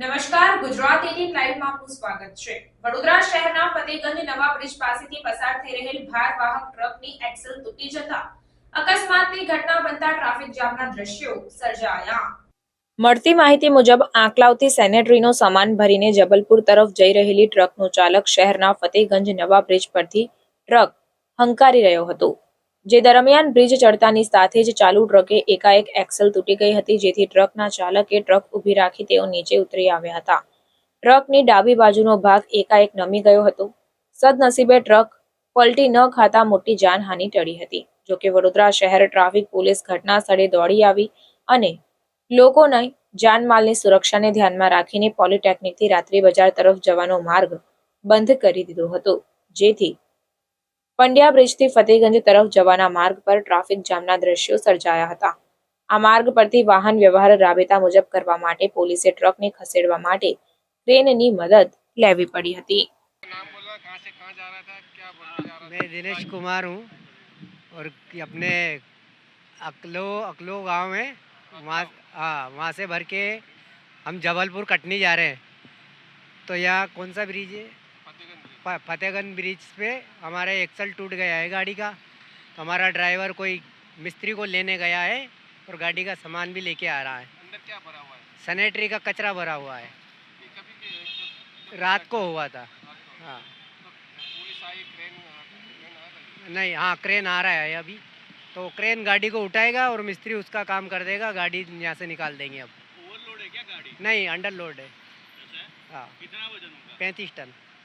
નમસ્કાર ગુજરાત એટીન લાઈવમાં આપનું સ્વાગત છે વડોદરા શહેરના ફતેગંજ નવા બ્રિજ પાસેથી પસાર થઈ રહેલ ભાર વાહક ટ્રકની એક્સલ તૂટી જતા અકસ્માતની ઘટના બનતા ટ્રાફિક જામના દ્રશ્યો સર્જાયા મળતી માહિતી મુજબ આંકલાવથી સેનેટરીનો સામાન ભરીને જબલપુર તરફ જઈ રહેલી ટ્રકનો ચાલક શહેરના ફતેગંજ નવા બ્રિજ પરથી ટ્રક હંકારી રહ્યો હતો જે દરમિયાન બ્રિજ ચડતાની સાથે જ ચાલુ ટ્રકે એકાએક એક્સલ તૂટી ગઈ હતી જેથી ટ્રકના ચાલકે ટ્રક ઊભી રાખી તેઓ નીચે ઉતરી આવ્યા હતા ટ્રકની ડાબી બાજુનો ભાગ એકાએક નમી ગયો હતો સદનસીબે ટ્રક પલટી ન ખાતા મોટી જાનહાનિ ટળી હતી જોકે વડોદરા શહેર ટ્રાફિક પોલીસ ઘટના સ્થળે દોડી આવી અને લોકોને જાનમાલની સુરક્ષાને ધ્યાનમાં રાખીને પોલિટેકનિકથી રાત્રિ બજાર તરફ જવાનો માર્ગ બંધ કરી દીધો હતો જેથી पंड्या ब्रिज से फतेहगंज तरफ જવાના માર્ગ પર ટ્રાફિક જામના દ્રશ્યો સર્જાયા હતા આ માર્ગ પરથી વાહન વ્યવહાર રાબિતા મુજબ કરવા માટે પોલીસે ટ્રકને ખસેડવા માટે રેલની મદદ લેવી પડી હતી ના બોલા ક્યાંથી ક્યાં જઈ રહ્યા હતા શું બોલતા જ રહ્યા મે દિનેશ કુમાર હું અને apne અકલો અકલો ગામ હે હા वहां से भरके हम जबलपुर कटनी जा रहे हैं तो यह कौन सा ब्रिज है फतेहगंज ब्रिज पे हमारा एक्सल टूट गया है गाड़ी का तो हमारा ड्राइवर कोई मिस्त्री को लेने गया है और गाड़ी का सामान भी लेके आ रहा है अंदर क्या भरा हुआ है सैनिटरी का कचरा भरा हुआ है रात को हुआ था हाँ तो नहीं हाँ क्रेन आ रहा है अभी तो क्रेन गाड़ी को उठाएगा और मिस्त्री उसका काम कर देगा गाड़ी यहाँ से निकाल देंगे अब ओवरलोड है क्या गाड़ी नहीं अंडर लोड है अच्छा। हाँ पैंतीस टन